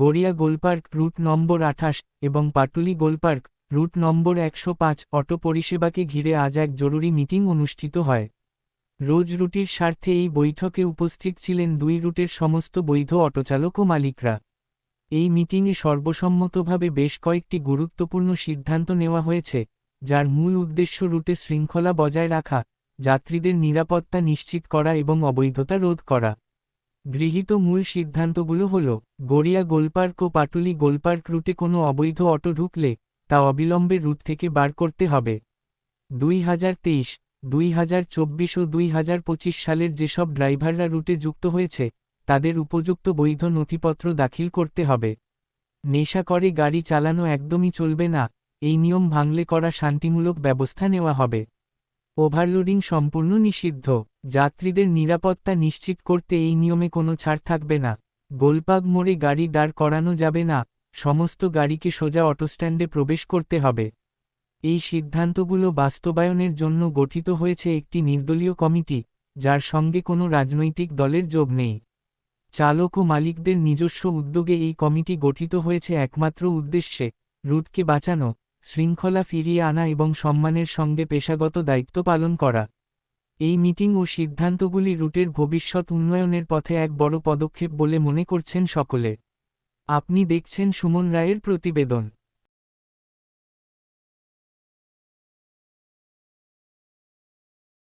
Garia Golpark root নম্বর আঠাশ এবং Patuli Golpark root নম্বর একশো পাঁচ অটো পরিষেবাকে ঘিরে আজ এক জরুরি মিটিং অনুষ্ঠিত হয়। রোজ রুটির স্বার্থে এই বৈঠকে উপস্থিত ছিলেন দুই রুটের সমস্ত বৈধ অটোচালক ও মালিকরা। এই মিটিংয়ে সর্বসম্মতভাবে বেশ কয়েকটি গুরুত্বপূর্ণ সিদ্ধান্ত নেওয়া হয়েছে, যার মূল উদ্দেশ্য রুটে শৃঙ্খলা বজায় রাখা, যাত্রীদের নিরাপত্তা নিশ্চিত করা এবং অবৈধতা রোধ করা। গৃহীত মূল সিদ্ধান্তগুলো হল, গড়িয়া গোলপার্ক ও পাটুলি গোলপার্ক রুটে কোনো অবৈধ অটো ঢুকলে তা অবিলম্বে রুট থেকে বার করতে হবে। দুই হাজার তেইশ, দুই হাজার চব্বিশ ও দুই হাজার পঁচিশ সালের যেসব ড্রাইভাররা রুটে যুক্ত হয়েছে, তাদের উপযুক্ত বৈধ নথিপত্র দাখিল করতে হবে। নেশা করে গাড়ি চালানো একদমই চলবে না, এই নিয়ম ভাঙলে করা শান্তিমূলক ব্যবস্থা নেওয়া হবে। ওভারলোডিং সম্পূর্ণ নিষিদ্ধ। যাত্রীদের নিরাপত্তা নিশ্চিত করতে এই নিয়মে কোনো ছাড় থাকবে না। গোলপাগ মোড়ে গাড়ি দাঁড় করানো যাবে না। সমস্ত গাড়িকে সোজা অটোস্ট্যান্ডে প্রবেশ করতে হবে। এই সিদ্ধান্তগুলো বাস্তবায়নের জন্য গঠিত হয়েছে একটি নির্দলীয় কমিটি, যার সঙ্গে কোনো রাজনৈতিক দলের যোগ নেই। চালক ও মালিকদের নিজস্ব উদ্যোগে এই কমিটি গঠিত হয়েছে একমাত্র উদ্দেশ্যে, রুটকে বাঁচানো। শৃঙ্খলা ফিরিয়ে আনা এবং সম্মানের সঙ্গে পেশাগত দায়িত্ব পালন করা। এই মিটিং ও সিদ্ধান্তগুলি রুটের ভবিষ্যৎ উন্নয়নের পথে এক বড় পদক্ষেপ বলে মনে করছেন সকলে। আপনি দেখছেন সুমন রায়ের প্রতিবেদন।